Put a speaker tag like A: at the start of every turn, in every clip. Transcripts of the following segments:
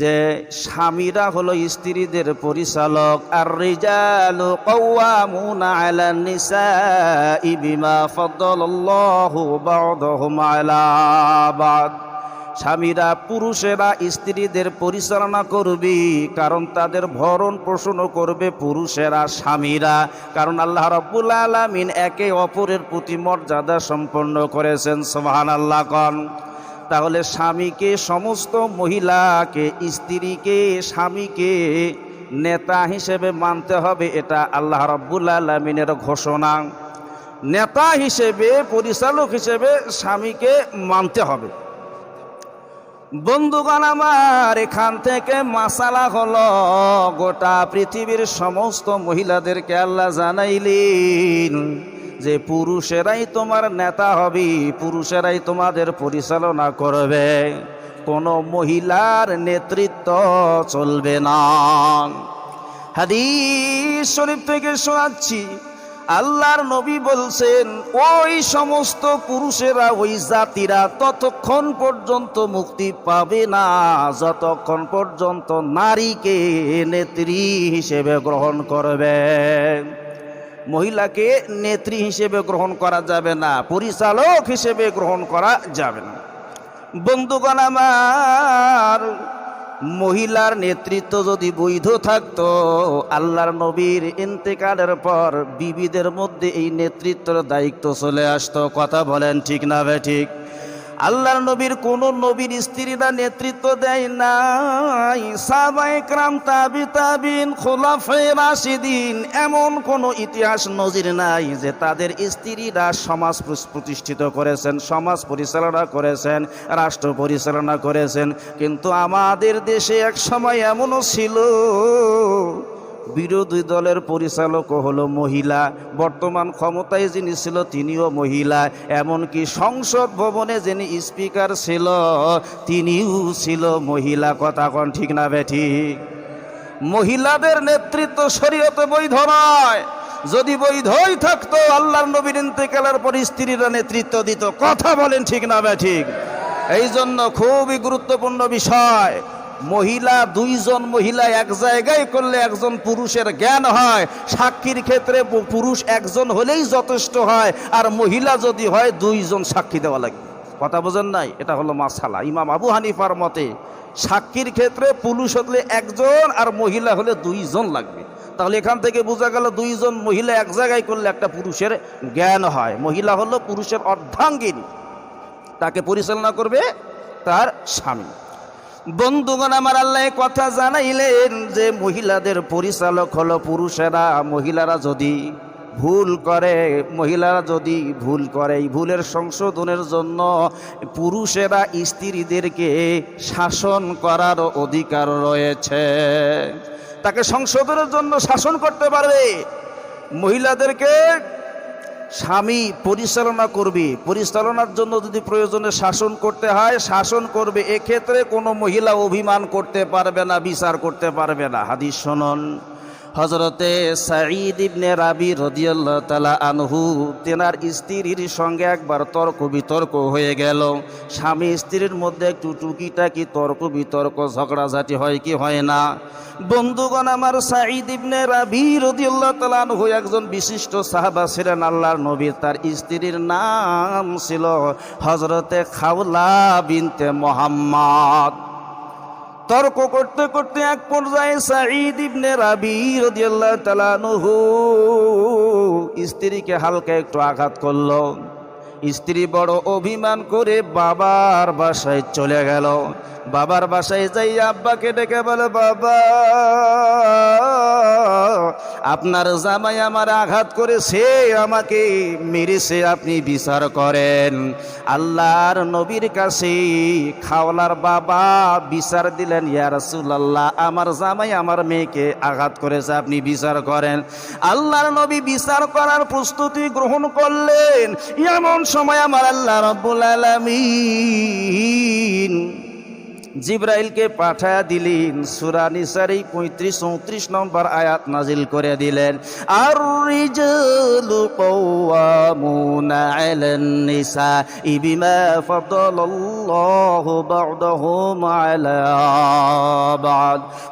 A: যে স্বামীরা হলো স্ত্রীদের পরিচালক আর রিজালু কওয়ামুনা আলা নিসাই বিমা ফাদ্দালাল্লাহু আলা বা'দ। স্বামীরা পুরুষেরা স্ত্রীদের পরিচালনা করবে, কারণ তাদের ভরণ পোষণ করবে পুরুষেরা স্বামীরা, কারণ আল্লাহ রাব্বুল আলামিন একে অপরের প্রতি মর্যাদা সম্পন্ন করেছেন, সুবহানাল্লাহ কন। তাহলে স্বামীকে, সমস্ত মহিলাকে, স্ত্রীকে, স্বামীকে নেতা হিসেবে মানতে হবে, এটা আল্লাহ রাব্বুল আলমিনের ঘোষণা। নেতা হিসেবে, পরিচালক হিসেবে স্বামীকে মানতে হবে। বন্ধুগণ আমার, এখান থেকে মাসালা হলো, গোটা পৃথিবীর সমস্ত মহিলাদেরকে আল্লাহ জানাইলেন। যে পুরুষেরাই তোমার নেতা হবে, পুরুষেরাই তোমাদের পরিচালনা করবে। কোনো মহিলার নেতৃত্ব চলবে না। হাদিস শরীফ থেকে শোনাচ্ছি, আল্লাহর নবী বলছেন, ওই সমস্ত পুরুষেরা, ওই জাতিরা ততক্ষণ পর্যন্ত মুক্তি পাবে না, যতক্ষণ পর্যন্ত নারীকে নেত্রী হিসেবে গ্রহণ করবে। মহিলাকে নেত্রী হিসেবে গ্রহণ করা যাবে না, পরিচালক হিসেবে গ্রহণ করা যাবে না। বন্ধুগণ আমার, মহিলার নেতৃত্ব যদি বৈধ থাকতো, আল্লাহর নবীর ইন্তেকালের পর বিবিদের মধ্যে এই নেতৃত্বের দায়িত্ব চলে আসতো। কথা বলেন ঠিক না ভাই ঠিক? আল্লাহর নবীর কোন নবীর স্ত্রীরা নেতৃত্ব দেয় নাই। সাবাই ক্রাম, তাবি তাবিন, খোলাফে রাশিদিন, এমন কোন ইতিহাস নজির নাই যে তাদের স্ত্রীরা সমাজ প্রতিষ্ঠিত করেছেন, সমাজ পরিচালনা করেছেন, রাষ্ট্র পরিচালনা করেছেন। কিন্তু আমাদের দেশে এক সময় এমনও ছিল বিরোধী দলের পরিচালকও হলো মহিলা। বর্তমান ক্ষমতায় যিনি ছিল, তিনিও মহিলা। এমনকি সংসদ ভবনে যিনি স্পিকার ছিল, তিনিও ছিল মহিলা। কথা কন ঠিক না বেঠিক মহিলাদের নেতৃত্ব শরীয়তে বৈধ নয়। যদি বৈধই থাকতো, আল্লাহর নবীর ইন্তেকালের পর স্ত্রীরা নেতৃত্ব দিত। কথা বলেন ঠিক না ঠিক? এই জন্য খুবই গুরুত্বপূর্ণ বিষয়। মহিলা, দুইজন মহিলা এক জায়গায় করলে একজন পুরুষের জ্ঞান হয়। সাক্ষীর ক্ষেত্রে পুরুষ একজন হলেই যথেষ্ট হয়। আর মহিলা যদি হয়, দুইজন সাক্ষী দেওয়া লাগবে। কথা বোঝেন নাই? এটা হলো মাসালা। ইমাম আবু হানিফার মতে, সাক্ষীর ক্ষেত্রে পুরুষ হলে একজন আর মহিলা হলে দুইজন লাগবে। তাহলে এখান থেকে বোঝা গেল দুইজন মহিলা এক জায়গায় করলে একটা পুরুষের জ্ঞান হয়। মহিলা হলো পুরুষের অর্ধাঙ্গিনী। তাকে পরিচালনা করবে তার স্বামী। বন্ধুগণ, আমার আল্লাহ কথা জানাইলেন যে মহিলাদের পরিচালক হলো পুরুষেরা। মহিলারা যদি ভুল করে, মহিলারা যদি ভুল করে, এই ভুলের সংশোধনের জন্য পুরুষেরা স্ত্রীদেরকে শাসন করার অধিকার রয়েছে। তাকে সংশোধনের জন্য শাসন করতে পারবে। মহিলাদেরকে স্বামী পরিচালনা করবে। পরিচালনার জন্য যদি প্রয়োজনে শাসন করতে হয়, শাসন করবে। এক্ষেত্রে কোনো মহিলা অভিমান করতে পারবে না, বিচার করতে পারবে না। হাদিস শোনন। হজরতে সাঈদ ইবনে রাবি রদিয়াল্লাহ তালা আনহু, তেনার স্ত্রীর সঙ্গে একবার তর্ক বিতর্ক হয়ে গেল। স্বামী স্ত্রীর মধ্যে একটু টুকিটাকি তর্ক বিতর্ক ঝগড়াঝাটি হয় কি হয় না? বন্ধুগণ, আমার সাঈদ ইবনে রাবি রদিয়াল্লাহ তালা আনহু একজন বিশিষ্ট সাহাবা ছিলেন, আল্লাহর নবী। তার স্ত্রীর নাম ছিল হজরতে খাওলা বিনতে মোহাম্মদ। তর্ক করতে করতে এক পর্যায়ে সাঈদ ইবনে রাবি রাদিয়াল্লাহু তাআলা নহু স্ত্রীকে হালকা একটু আঘাত করল। স্ত্রী বড় অভিমান করে বাবার বাসায় চলে গেল। বাবার বাসায় যাই আব্বাকে ডেকে বলে, বাবা আপনার জামাই আমার আঘাত করেছে আমাকে মেরেছে, আপনি বিচার করেন। আল্লাহর নবীর কাছে খাওলার বাবা বিচার দিলেন, ইয়া রাসূলুল্লাহ, আমার জামাই আমার মেয়েকে আঘাত করেছে, আপনি বিচার করেন। আল্লাহর নবী বিচার করার প্রস্তুতি গ্রহণ করলেন। এমন সময় আমার আল্লাহ রব্বুল আলামিন জিব্রাইলকে পাঠায়া দিলেন। সুরা নিসার পঁয়ত্রিশ, চৌত্রিশ নম্বর আয়াত নাজিল করে দিলেন। আর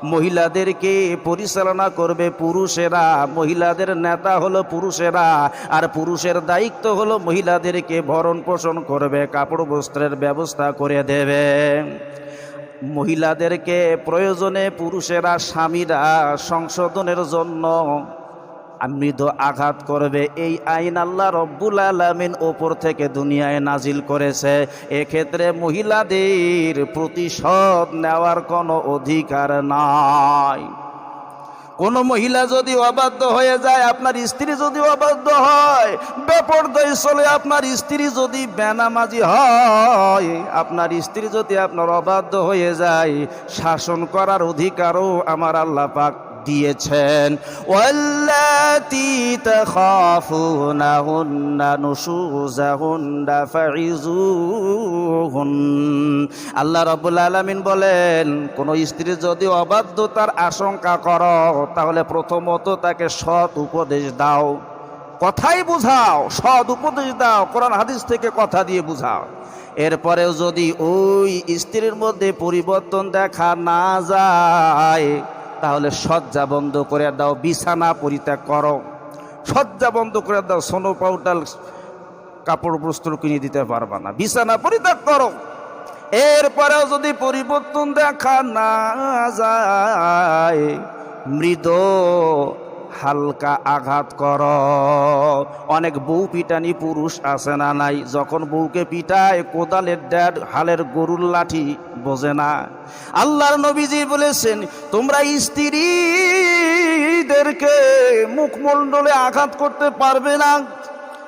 A: মহিলাদেরকে পরিচালনা করবে পুরুষেরা। মহিলাদের নেতা হলো পুরুষেরা। আর পুরুষের দায়িত্ব হলো মহিলাদেরকে ভরণ পোষণ করবে কাপড় বস্ত্রের ব্যবস্থা করে দেবে। মহিলাদেরকে প্রয়োজনে পুরুষেরা স্বামীরা সংশোধনের জন্য মৃদ আঘাত করবে। এই আইন আল্লাহ রব্বুল আলমিন ওপর থেকে দুনিয়ায় নাজিল করেছে। এক্ষেত্রে মহিলাদের প্রতিশোধ নেওয়ার কোনো অধিকার নাই। কোনো মহিলা যদি অবাধ্য হয়ে যায়, আপনার স্ত্রী যদি অবাধ্য হয়, বেপরদায় চলে আপনার স্ত্রী যদি বেনামাজি হয়, আপনার স্ত্রী যদি আপনার অবাধ্য হয়ে যায়, শাসন করার অধিকারও আমার আল্লাহ পাক দিয়েছেন। আল্লাহ রাব্বুল আলামিন বলেন, কোন স্ত্রী যদি অবাধ্যতার আশঙ্কা করো, তাহলে প্রথমত তাকে সৎ উপদেশ দাও। কথাই বুঝাও, সৎ উপদেশ দাও, কোরআন হাদিস থেকে কথা দিয়ে বুঝাও। এরপরেও যদি ওই স্ত্রীর মধ্যে পরিবর্তন দেখা না যায় তাহলে সজ্জা বন্ধ করে দাও, বিছানা পরিত্যাগ করো। সজ্জা বন্ধ করে দাও, সোনো পাউডার কাপড় বস্ত্র কিনে দিতে পারবা না। বিছানা পরিত্যাগ করো। এরপরেও যদি পরিবর্তন দেখা না যায় মৃদ হালকা আঘাত কর। অনেক বউ পিটানি পুরুষ আছে না নাই? যখন বউকে পিটায়, কোদালের ড্যাড, হালের গরুর লাঠি বোঝে না। আল্লাহর নবীজি বলেছেন, তোমরা স্ত্রীদেরকে মুখমণ্ডলে আঘাত করতে পারবে না।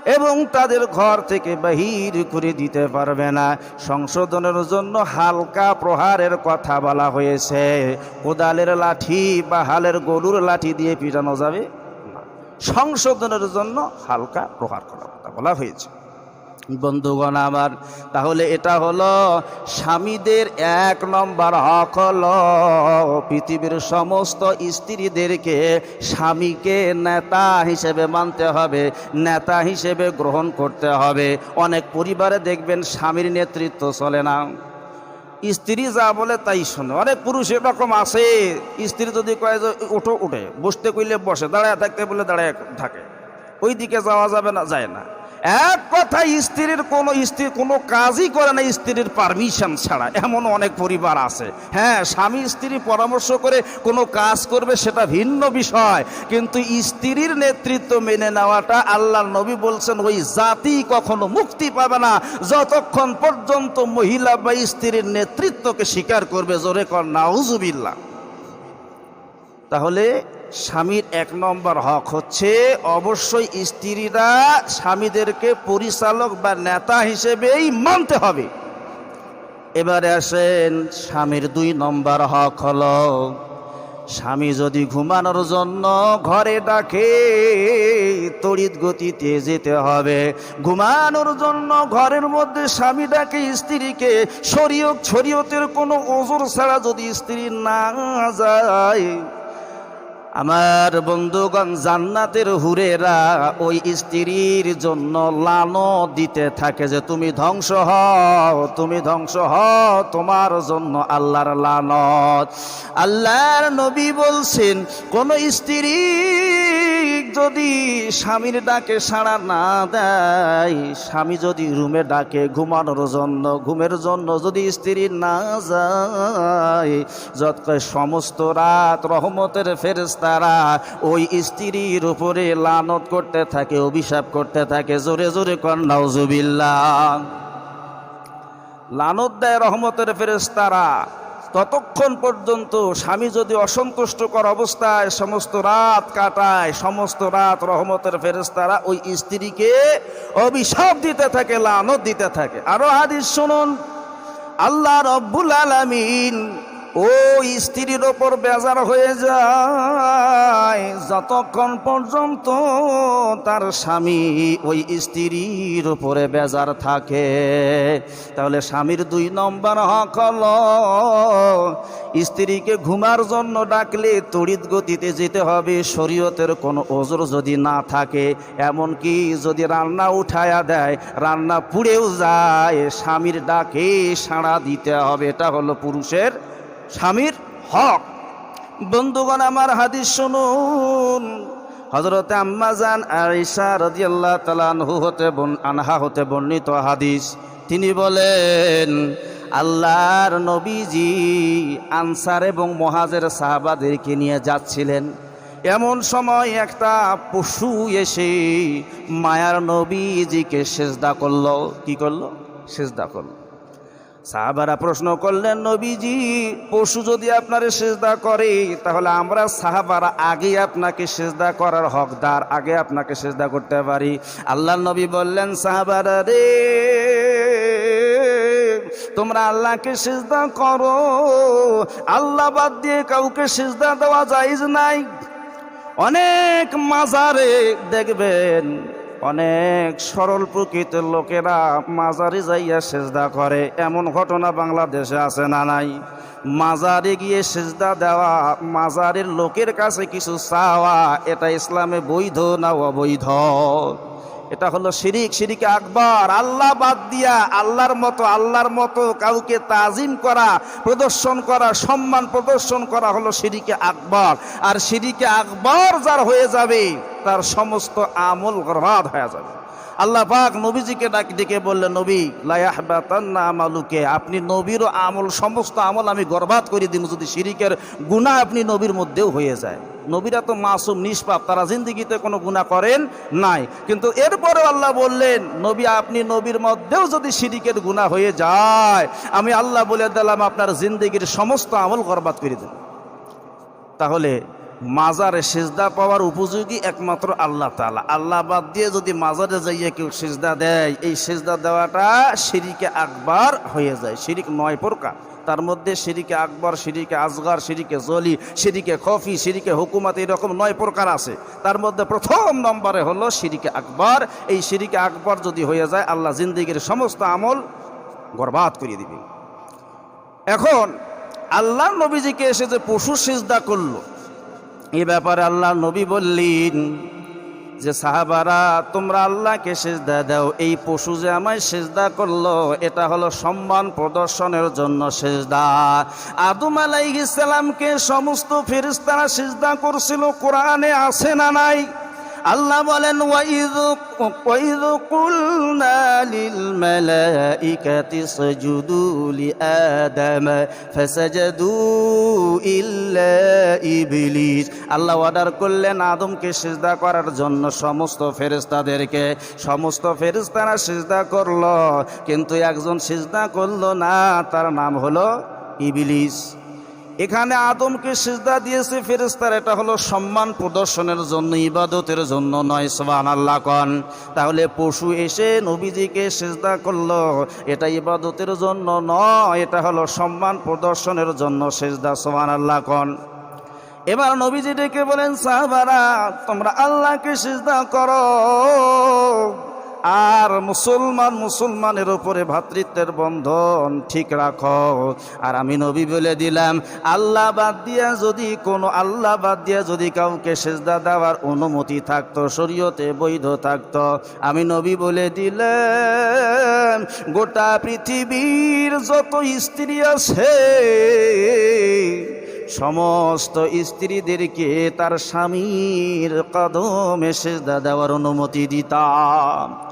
A: এবং তাদের ঘর থেকে বাহির করে দিতে পারবে না। সংশোধনের জন্য হালকা প্রহারের কথা বলা হয়েছে। কোদালের লাঠি বা হালের গরুর লাঠি দিয়ে পিটানো যাবে সংশোধনের জন্য হালকা প্রহার করার কথা বলা হয়েছে। বন্ধুগণ আমার, তাহলে এটা হলো স্বামীদের এক নম্বর হক হলো পৃথিবীর সমস্ত স্ত্রীদেরকে স্বামীকে নেতা হিসেবে মানতে হবে, নেতা হিসেবে গ্রহণ করতে হবে। অনেক পরিবারে দেখবেন স্বামীর নেতৃত্ব চলে না। স্ত্রী যা বলে তাই শোনে। অনেক পুরুষ এরকম আছে, স্ত্রী যদি কয়ে যে উঠো, উঠে, বসতে কইলে বসে, দাঁড়ায় থাকতে বলে দাঁড়ায় থাকে। ওই দিকে যাওয়া যাবে না, যায় না। এক কথা স্ত্রীর কোনো স্ত্রী কোনো কাজই করে না, স্ত্রীর পারমিশন ছাড়া। এমন অনেক পরিবার আছে। হ্যাঁ স্বামী স্ত্রী পরামর্শ করে কোনো কাজ করবে সেটা ভিন্ন বিষয়। কিন্তু স্ত্রীর নেতৃত্ব মেনে নেওয়াটা আল্লাহ নবী বলছেন, ওই জাতি কখনো মুক্তি পাবে না। যতক্ষণ পর্যন্ত মহিলা বা স্ত্রীর নেতৃত্বকে স্বীকার করবে, জোরে কর নাউজুবিল্লা তাহলে স্বামীর এক নম্বর হক হচ্ছে অবশ্যই স্ত্রীরা স্বামীদেরকে পরিচালক বা নেতা হিসেবেই মানতে হবে। এবারে আসেন স্বামীর দুই নম্বর হক হলো, স্বামী যদি ঘুমানোর জন্য ঘরে ডাকে, তড়িৎ গতিতে যেতে হবে। ঘুমানোর জন্য ঘরের মধ্যে স্বামী ডাকে, স্ত্রীকে শরীয়ত শরীয়তের কোনো ওজোর ছাড়া যদি স্ত্রী না যায় আমার বন্ধুগণ, জান্নাতের হুরেরা ওই স্ত্রীর জন্য লানো দিতে থাকে যে তুমি ধ্বংস হও, তুমি ধ্বংস হও, তোমার জন্য আল্লাহর লানত। আল্লাহর নবী বলছেন, কোন স্ত্রী যদি স্বামীর ডাকে সাড়া না দেয়, স্বামী যদি রুমে ডাকে ঘুমানোর জন্য, ঘুমের জন্য যদি স্ত্রী না যায় যত সমস্ত রাত রহমতের ফেরেস্তারা ওই স্ত্রীর উপরে লানত করতে থাকে, অভিশাপ করতে থাকে, জোরে জোরে কন্যাউজুবিল্লা লানত দেয় রহমতের ফেরেস্তারা ততক্ষণ পর্যন্ত স্বামী যদি অসন্তুষ্টকর অবস্থায় সমস্ত রাত কাটায়, সমস্ত রাত রহমতের ফেরেস্তারা ওই স্ত্রীকে অভিশাপ দিতে থাকে, লানত দিতে থাকে। আরও হাদিস শুনুন, আল্লাহ রব্বুল আলামিন ও স্ত্রীর ওপর বেজার হয়ে যায়। যতক্ষণ পর্যন্ত তার স্বামী ওই স্ত্রীর ওপরে বেজার থাকে, তাহলে স্বামীর দুই নম্বর হক হল স্ত্রীকে ঘুমার জন্য ডাকলে তড়িৎ গতিতে যেতে হবে, শরীয়তের কোনো ওজোর যদি না থাকে, এমনকি যদি রান্না উঠায়া দেয়, রান্না পুড়েও যায়, স্বামীর ডাকে সাড়া দিতে হবে, এটা হলো পুরুষের স্বামীর হক। বন্ধুগণ, আমার হাদিস শুনুন। হজরতে আম্মাজান আরিসা রদিয়াল্লাহ তালানহু হতে আনহা হতে বর্ণিত হাদিস। তিনি বলেন, আল্লাহর নবীজি আনসার এবং মহাজের সাহাবাদেরকে নিয়ে যাচ্ছিলেন। এমন সময় একটা পশু এসে মায়ার নবীজিকে সেজদা করল। কি করল? সেজদা করল। সাহাবারা প্রশ্ন করলেন, নবীজি, পশু যদি আপনার সেজদা করে, তাহলে আমরা সাহাবারা আগে আপনাকে সেজদা করার হকদার, আগে আপনাকে সেজদা করতে পারি। আল্লাহ নবী বললেন, সাহাবারা রে, তোমরা আল্লাহকে সেজদা করো। আল্লাহ বাদ দিয়ে কাউকে সেজদা দেওয়া যাইজ নাই। অনেক মাজারে দেখবেন অনেক সরল প্রকৃতির লোকেরা মাজারে যাইয়া সেজদা করে। এমন ঘটনা বাংলাদেশে আছে না নাই? মাজারে গিয়ে সেজদা দেওয়া, মাজারের লোকের কাছে কিছু চাওয়া, এটা ইসলামে বৈধ না অবৈধ? এটা হলো শিরিক, শিরিকে আকবর। আল্লাহ বাদ দিয়া আল্লাহর মতো আল্লাহর মতো কাউকে তাজিম করা, প্রদর্শন করা, সম্মান প্রদর্শন করা হলো শিরিকে আকবর। আর শিরিকে আকবর যার হয়ে যাবে, তার সমস্ত আমল বরবাদ হয়ে যাবে। আল্লাহ পাক নবীজিকে ডাক ডেকে বললেন, নবী লায়াহবাতান্না আমালুকে। আপনি নবীরও আমল, সমস্ত আমল আমি গর্বাত করে দিব, যদি শিরিকের গুণা আপনি নবীর মধ্যেও হয়ে যায়। নবীরা তো মাসুম, নিষ্পাপ, তারা জিন্দিগিতে কোনো গুণা করেন নাই। কিন্তু এরপরেও আল্লাহ বললেন, নবী, আপনি নবীর মধ্যেও যদি শিরিকের গুণা হয়ে যায়, আমি আল্লাহ বলে দিলাম, আপনার জিন্দিগির সমস্ত আমল গর্বাত করে দেব। তাহলে মাজারে সেজদা পাওয়ার উপযোগী একমাত্র আল্লাহ তালা আল্লাহ বাদ দিয়ে যদি মাজারে যাইয়ে কেউ সেজদা দেয়, এই সেজদা দেওয়াটা শিরিকে আকবার হয়ে যায়। শিরিক নয় প্রকার। তার মধ্যে সিরিকে আকবর সিরিকে আজগার সিরিকে জলি সিরিকে খফি সিরিকে হুকুমত এরকম নয় প্রকার আছে। তার মধ্যে প্রথম নম্বরে হলো সিরিকে আকবর। এই সিরিকে আকবর যদি হয়ে যায়, আল্লাহ জিন্দিগির সমস্ত আমল বরবাদ করিয়ে দিবে। এখন, আল্লাহ নবীজিকে এসে যে পশু সিজদা করল এ ব্যাপারে আল্লাহ নবী বললেন যে, সাহাবারা, তোমরা আল্লাহকে সেজদা দাও। এই পশু যে আমায় সেজদা করল, এটা হলো সম্মান প্রদর্শনের জন্য সেজদা। আদম আলাইহিসালামকে সমস্ত ফেরিস্তারা সেজদা করছিল। কোরআনে আছে না নাই? আল্লাহ বলেন আল্লাহ অর্ডার করলেন আদমকে সিজদা করার জন্য সমস্ত ফেরেশতাদেরকে। সমস্ত ফেরেশতারা সিজদা করল, কিন্তু একজন সিজদা করল না, তার নাম হলো ইবলিস। এখানে আদমকে সিজদা দিয়েছে ফেরেস্তার এটা হলো সম্মান প্রদর্শনের জন্য, ইবাদতের জন্য নয় সোবান আল্লাহ কন। তাহলে পশু এসে নবীজিকে সিজদা করল, এটা ইবাদতের জন্য নয়, এটা হলো সম্মান প্রদর্শনের জন্য সেজদা সোবান আল্লাহ কন। এবার নবীজি ডেকে বলেন, সাহাবারা, তোমরা আল্লাহকে সিজদা করো। আর মুসলমান মুসলমানের উপরে ভ্রাতৃত্বের বন্ধন ঠিক রাখো। আর আমি নবী বলে দিলাম, আল্লাহ বাদ দিয়া যদি কোনো আল্লাহ বাদ দিয়া যদি কাউকে সেজদা দেওয়ার অনুমতি থাকতো, শরীয়তে বৈধ থাকতো, আমি নবী বলে দিলাম, গোটা পৃথিবীর যত স্ত্রী আছে, সমস্ত স্ত্রীদেরকে তার স্বামীর কদমে সেজদা দেওয়ার অনুমতি দিতাম।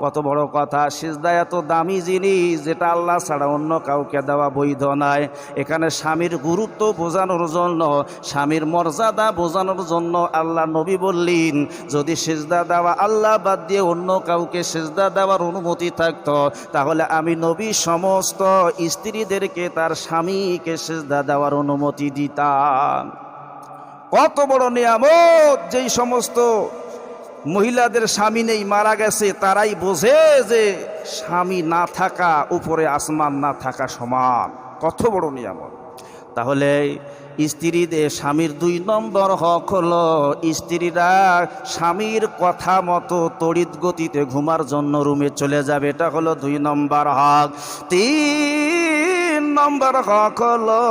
A: কত বড় কথা, সিজদা এত দামি জিনিস যেটা আল্লাহ ছাড়া অন্য কাউকে দেওয়া বৈধ নয়। এখানে স্বামীর গুরুত্ব বোঝানোর জন্য, স্বামীর মর্যাদা বোঝানোর জন্য আল্লাহ নবী বললেন, যদি সিজদা দেওয়া আল্লাহ বাদ দিয়ে অন্য কাউকে সিজদা দেওয়ার অনুমতি থাকতো, তাহলে আমি নবী সমস্ত স্ত্রীদেরকে, তার স্বামীকে সিজদা দেওয়ার অনুমতি দিতাম। কত বড় নিয়ামত যেই সমস্ত মহিলাদের স্বামী নেই, মারা গেছে, তারাই বোঝে যে স্বামী না থাকা, উপরে আসমান না থাকা সমান। কত বড় নিয়ামত। তাহলে স্ত্রীদের স্বামীর দুই নম্বর হক হলো, স্ত্রীরা স্বামীর কথা মতো তড়িৎ গতিতে ঘুমার জন্য রুমে চলে যাবে, এটা হলো দুই নম্বর হক। তিন নম্বর হক হলো,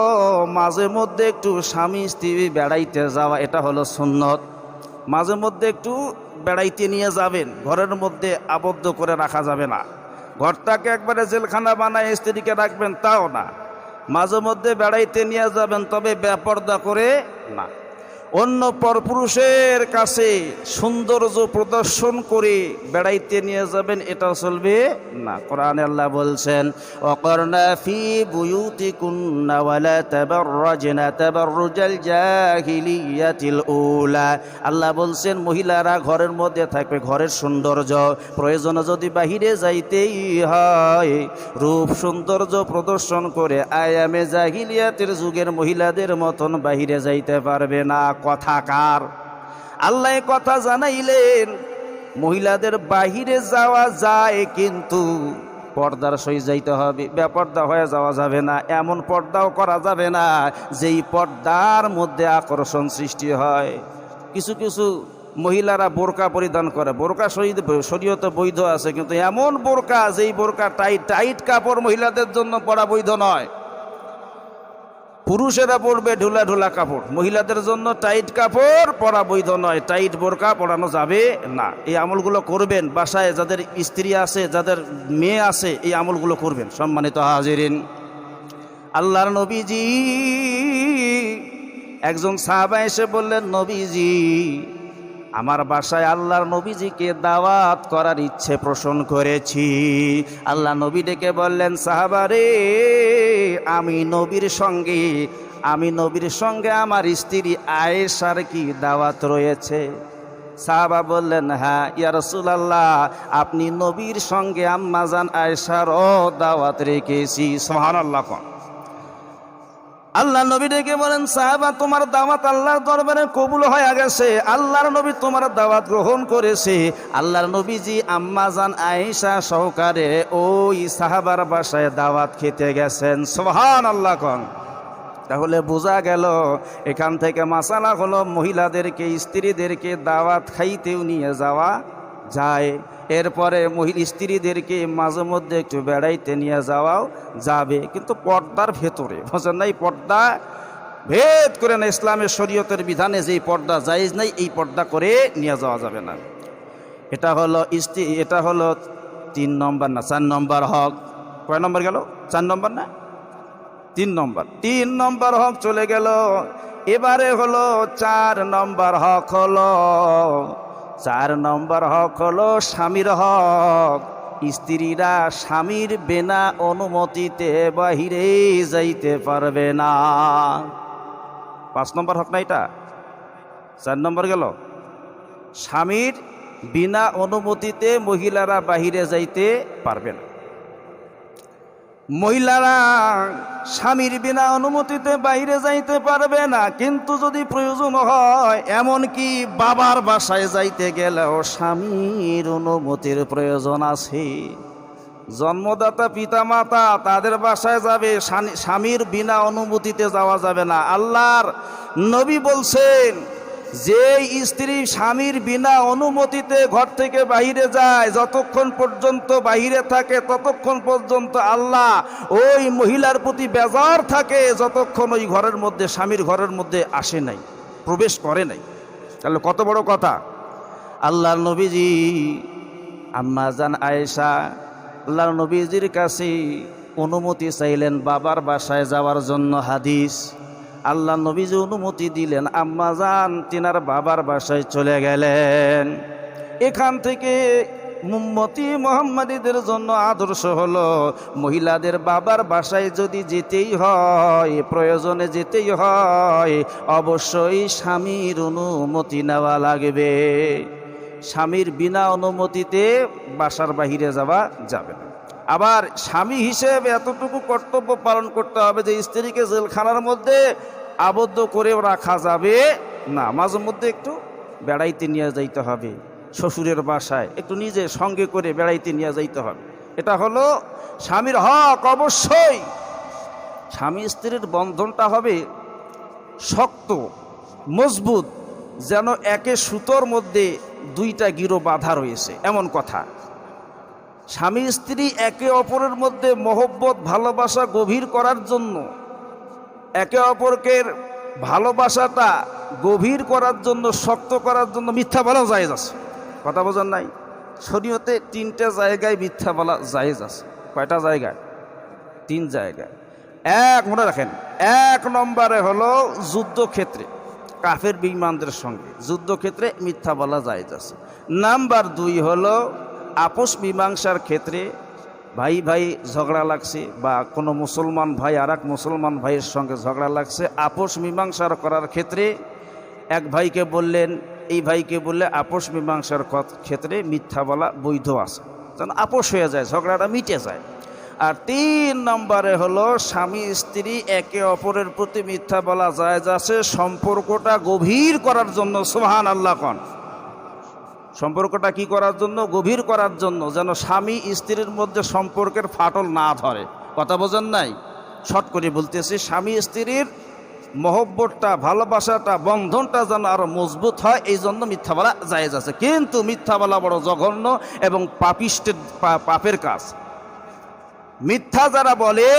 A: মাঝে মধ্যে একটু স্বামী স্ত্রী বেড়াইতে যাওয়া, এটা হলো সুন্নত। মাঝে মধ্যে একটু বেড়াইতে নিয়ে যাবেন, ঘরের মধ্যে আবদ্ধ করে রাখা যাবে না। ঘরটাকে একবারে জেলখানা বানায় স্ত্রীকে রাখবেন, তাও না। মাঝে মধ্যে বেড়াইতে নিয়ে যাবেন, তবে বেপর্দা করে না। অন্য পরপুরুষের কাছে সৌন্দর্য প্রদর্শন করে বেড়াইতে নিয়ে যাবেন, এটা চলবে না। কোরআন আল্লাহ বলছেন, অকর্ণা ফি বুয়ুতি কুন্না ওয়ালা তাবাররাজনা তাবাররুজাল জাহিলিয়াতিল উলা। আল্লাহ বলছেন, মহিলারা ঘরের মধ্যে থাকবে, ঘরের সৌন্দর্য প্রয়োজনে যদি বাহিরে যাইতেই হয়। রূপ সৌন্দর্য প্রদর্শন করে আয়ামে জাহিলিয়াতের যুগের মহিলাদের মতন বাহিরে যাইতে পারবে না। কথাকার আল্লাহ কথা জানাইলেন, মহিলাদের বাহিরে যাওয়া যায় কিন্তু পর্দার সই যাইতে হবে। বেপর্দা হয়ে যাওয়া যাবে না, এমন পর্দাও করা যাবে না যেই পর্দার মধ্যে আকর্ষণ সৃষ্টি হয়। কিছু কিছু মহিলারা বোরকা পরিধান করে, বোরকা শরীর, শরীয়তে বৈধ আছে, কিন্তু এমন বোরকা যেই বোরকা টাইট টাইট কাপড় মহিলাদের জন্য পরা বৈধ নয়। পুরুষেরা পরবে ঢোলা ঢোলা কাপড়, মহিলাদের জন্য টাইট কাপড় পরা বৈধ নয়, টাইট বোরকা পরানো যাবে না। এই আমলগুলো করবেন বাসায় যাদের স্ত্রী আছে, যাদের মেয়ে আছে, এই আমলগুলো করবেন। সম্মানিত হাজিরিন, আল্লাহর নবীজি, একজন সাহাবা এসে বললেন, নবীজি আমার বাসায় আল্লাহর নবীজিকে দাওয়াত করার ইচ্ছে পোষণ করেছি। আল্লাহ নবী ডেকে বললেন সাহাবারে আমি নবীর সঙ্গে, আমি নবীর সঙ্গে আমার স্ত্রী আয়েশার কি দাওয়াত রয়েছে? সাহাবা বললেন হ্যাঁ ইয়ারসুল আল্লাহ আপনি নবীর সঙ্গে আম্মাজান আয়েশারও দাওয়াত রেখেছি। সুবহানাল্লাহ কোন। আল্লাহ নবী ডেকে বলেন, সাহাবা, তোমার দাওয়াত আল্লাহর দরবারে কবুল হয়ে গেছে। আল্লাহর নবী তোমার দাওয়াত গ্রহণ করেছে। আল্লাহর নবীজি আম্মাজান আয়েশা সহকারে ওই সাহাবার বাসায় দাওয়াত খেতে গেছেন। সোহান আল্লাহ কন। তাহলে বোঝা গেল, এখান থেকে মাসালা হলো মহিলাদেরকে, স্ত্রীদেরকে দাওয়াত খাইতেও নিয়ে যাওয়া যায়। এরপরে মহিল স্ত্রীদেরকে মাঝে মধ্যে একটু বেড়াইতে নিয়ে যাওয়াও যাবে। কিন্তু পর্দার ভেতরে বুঝেন নাই পর্দা ভেদ করে না, ইসলামের শরীয়তের বিধানে যেই পর্দা জায়েজ নাই, এই পর্দা করে নিয়ে যাওয়া যাবে না। এটা হলো স্ত্রী এটা হলো তিন নম্বর না, চার নম্বর হক। কয় নম্বর গেল? চার নম্বর না? তিন নম্বর। তিন নম্বর হক চলে গেল। এবারে হলো চার নম্বর হক হলো চার নম্বর হক হলো স্বামীর হক। স্ত্রীরা স্বামীর বিনা অনুমতিতে বাহিরে যাইতে পারবে না। পাঁচ নম্বর হক না এটা? চার নম্বর গেল। স্বামীর বিনা অনুমতিতে মহিলারা বাহিরে যাইতে পারবে না। মহিলারা স্বামীর বিনা অনুমতিতে বাইরে যাইতে পারবে না, কিন্তু যদি প্রয়োজন হয়, এমনকি বাবার বাসায় যাইতে গেলেও স্বামীর অনুমতির প্রয়োজন আছে। জন্মদাতা পিতা মাতা তাদের বাসায় যাবে স্বামীর বিনা অনুমতিতে যাওয়া যাবে না। আল্লাহর নবী বলছেন যে স্ত্রী স্বামীর বিনা অনুমতিতে ঘর থেকে বাহিরে যায়, যতক্ষণ পর্যন্ত বাহিরে থাকে, ততক্ষণ পর্যন্ত আল্লাহ ওই মহিলার প্রতি বেজার থাকে, যতক্ষণ ওই ঘরের মধ্যে, স্বামীর ঘরের মধ্যে আসে নাই, প্রবেশ করে নাই। তাহলে কত বড় কথা। আল্লাহর নবীজি, আম্মা জান আয়েশা, আল্লাহর নবীজির কাছে অনুমতি চাইলেন বাবার বাসায় যাওয়ার জন্য হাদিস। আল্লাহ নবীজি অনুমতি দিলেন, আম্মা যান তিনার বাবার বাসায় চলে গেলেন। এখান থেকে মুম্মতি মোহাম্মদীদের জন্য আদর্শ হলো, মহিলাদের বাবার বাসায় যদি যেতেই হয়, প্রয়োজনে যেতেই হয়, অবশ্যই স্বামীর অনুমতি নেওয়া লাগবে। স্বামীর বিনা অনুমতিতে বাসার বাহিরে যাওয়া যাবে না। আবার স্বামী হিসেবে এতটুকু কর্তব্য পালন করতে হবে যে স্ত্রীকে জেলখানার মধ্যে আবদ্ধ করেও রাখা যাবে না। মাঝে মধ্যে একটু বেড়াইতে নিয়ে যাইতে হবে। শ্বশুরের বাসায় একটু নিজে সঙ্গে করে বেড়াইতে নিয়ে যাইতে হবে। এটা হলো স্বামীর হক অবশ্যই। স্বামী স্ত্রীর বন্ধনটা হবে শক্ত, মজবুত, যেন একে সুতোর মধ্যে দুইটা গিরো বাঁধা রয়েছে। এমন কথা। স্বামী স্ত্রী একে অপরের মধ্যে মহব্বত, ভালোবাসা গভীর করার জন্য, একে অপরকে ভালোবাসাটা গভীর করার জন্য, শক্ত করার জন্য মিথ্যা বলা জায়েজ আছে। কথা বোঝার নাই? শরীয়তে তিনটে জায়গায় মিথ্যা বলা জায়েজ আছে। কয়টা জায়গায়? তিন জায়গায়। এক, মনে রাখেন, এক নম্বরে হলো যুদ্ধক্ষেত্রে, কাফের বিমানদের সঙ্গে। যুদ্ধক্ষেত্রে মিথ্যা বলা জায়েজ আছে। নাম্বার দুই হলো আপোষ মীমাংসার ক্ষেত্রে ভাই ভাই ঝগড়া লাগছে বা কোনো মুসলমান ভাই আর মুসলমান ভাইয়ের সঙ্গে ঝগড়া লাগছে, আপোষ মীমাংসার করার ক্ষেত্রে এক ভাইকে বললেন, এই ভাইকে বললে আপোষ মীমাংসার ক্ষেত্রে মিথ্যা বলা বৈধ আছে। যেন আপোষ হয়ে যায়, ঝগড়াটা মিটে যায়। আর তিন নম্বরে হলো, স্বামী স্ত্রী একে অপরের প্রতি মিথ্যা বলা যায় আছে, সম্পর্কটা গভীর করার জন্য সোহান আল্লাহ কন। সম্পর্কটা কি করার জন্য? গভীর করার জন্য, যেন স্বামী স্ত্রীর মধ্যে সম্পর্কের ফাটল না ধরে। কথা বোঝেন নাই? শর্ট করে বলতেছি, স্বামী স্ত্রীর মহব্বতটা, ভালোবাসাটা, বন্ধনটা যেন আরও মজবুত হয়, এই জন্য মিথ্যা বলা জায়েজ আছে। কিন্তু মিথ্যা বলা বড় জঘন্য এবং পাপিষ্টের পাপের কাজ। মিথ্যা যারা বলে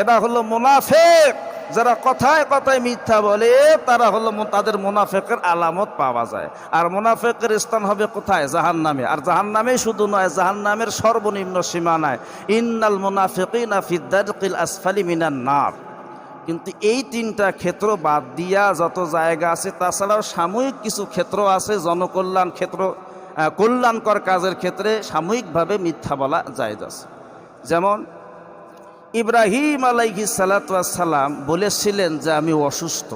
A: এটা হলো মুনাফেক। যারা কথায় কথায় মিথ্যা বলে, তারা হলো তাদের মুনাফেকের আলামত পাওয়া যায়। আর মুনাফেকের স্থান হবে কোথায়? জাহান নামে আর জাহান নামে শুধু নয় জাহান নামের সর্বনিম্ন সীমানায় ইন্নাল মুনাফিকিনা আসফালি মিনান নার। কিন্তু এই তিনটা ক্ষেত্র বাদ দিয়া যত জায়গা আছে, তাছাড়াও সাময়িক কিছু ক্ষেত্র আছে, জনকল্যাণ ক্ষেত্র কল্যাণকর কাজের ক্ষেত্রে সাময়িকভাবে মিথ্যা বলা যায় আছে। যেমন ইব্রাহিম আলাইহি সালাম বলেছিলেন যে আমি অসুস্থ।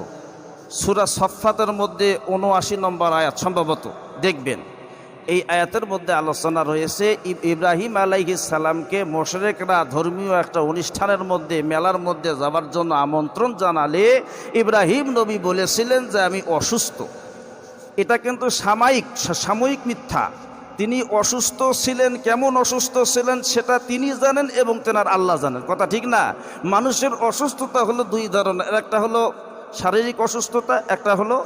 A: সুরা সফাতের মধ্যে উনআশি নম্বর আয়াত সম্ভবত। দেখবেন, এই আয়াতের মধ্যে আলোচনা রয়েছে ইব্রাহিম আলাইহি সালামকে মোশরেকরা ধর্মীয় একটা অনুষ্ঠানের মধ্যে, মেলার মধ্যে যাবার জন্য আমন্ত্রণ জানালে ইব্রাহিম নবী বলেছিলেন যে আমি অসুস্থ। এটা কিন্তু সাময়িক সাময়িক মিথ্যা। তিনি অসুস্থ ছিলেন, কেমন অসুস্থ ছিলেন সেটা তিনি জানেন এবং তেনার আল্লাহ জানেন। কথা ঠিক না? মানুষের অসুস্থতা হলো দুই ধরনের, একটা হলো শারীরিক অসুস্থতা, একটা হলো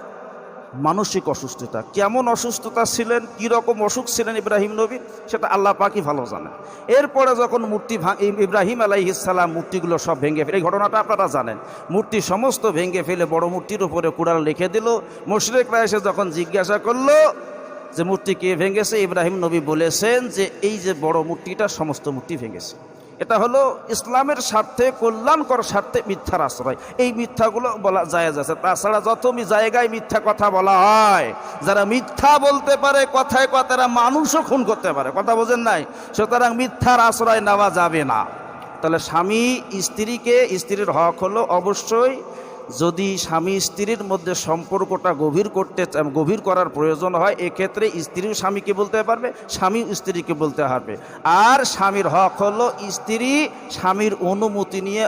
A: মানসিক অসুস্থতা। কেমন অসুস্থতা ছিলেন কি রকম অসুখ ছিলেন ইব্রাহিম নবী, সেটা আল্লাহ পাকই ভালো জানেন। এরপরে যখন মূর্তি ইব্রাহিম আলাইহিসাল্লাম মূর্তিগুলো সব ভেঙে ফেলে এই ঘটনাটা আপনারা জানেন। মূর্তি সমস্ত ভেঙে ফেলে বড় মূর্তির উপরে কুড়াল লিখে দিল। মুশরিকরা এসে যখন জিজ্ঞাসা করল যে মূর্তি কে ভেঙেছে, ইব্রাহিম নবী বলেছেন যে এই যে বড় মূর্তিটা সমস্ত মূর্তি ভেঙেছে। এটা হলো ইসলামের স্বার্থে, কল্যাণকর স্বার্থে মিথ্যার আশ্রয়। এই মিথ্যাগুলো বলা যায় আছে। তাছাড়া যত জায়গায় মিথ্যা কথা বলা হয়, যারা মিথ্যা বলতে পারে, কথায় কথারা মানুষও খুন করতে পারে। কথা বোঝেন নাই? সুতরাং মিথ্যার আশ্রয় নেওয়া যাবে না। তাহলে স্বামী স্ত্রীকে, স্ত্রীর হক হলো অবশ্যই যদি স্বামী স্ত্রীর মধ্যে সম্পর্কটা গভীর করতে গভীর করার প্রয়োজন হয়, এক্ষেত্রে স্ত্রীও স্বামীকে বলতে পারবে? স্বামী স্ত্রীকে বলতে পারবে আর স্বামীর হক হলো স্ত্রী স্বামীর অনুমতি নিয়ে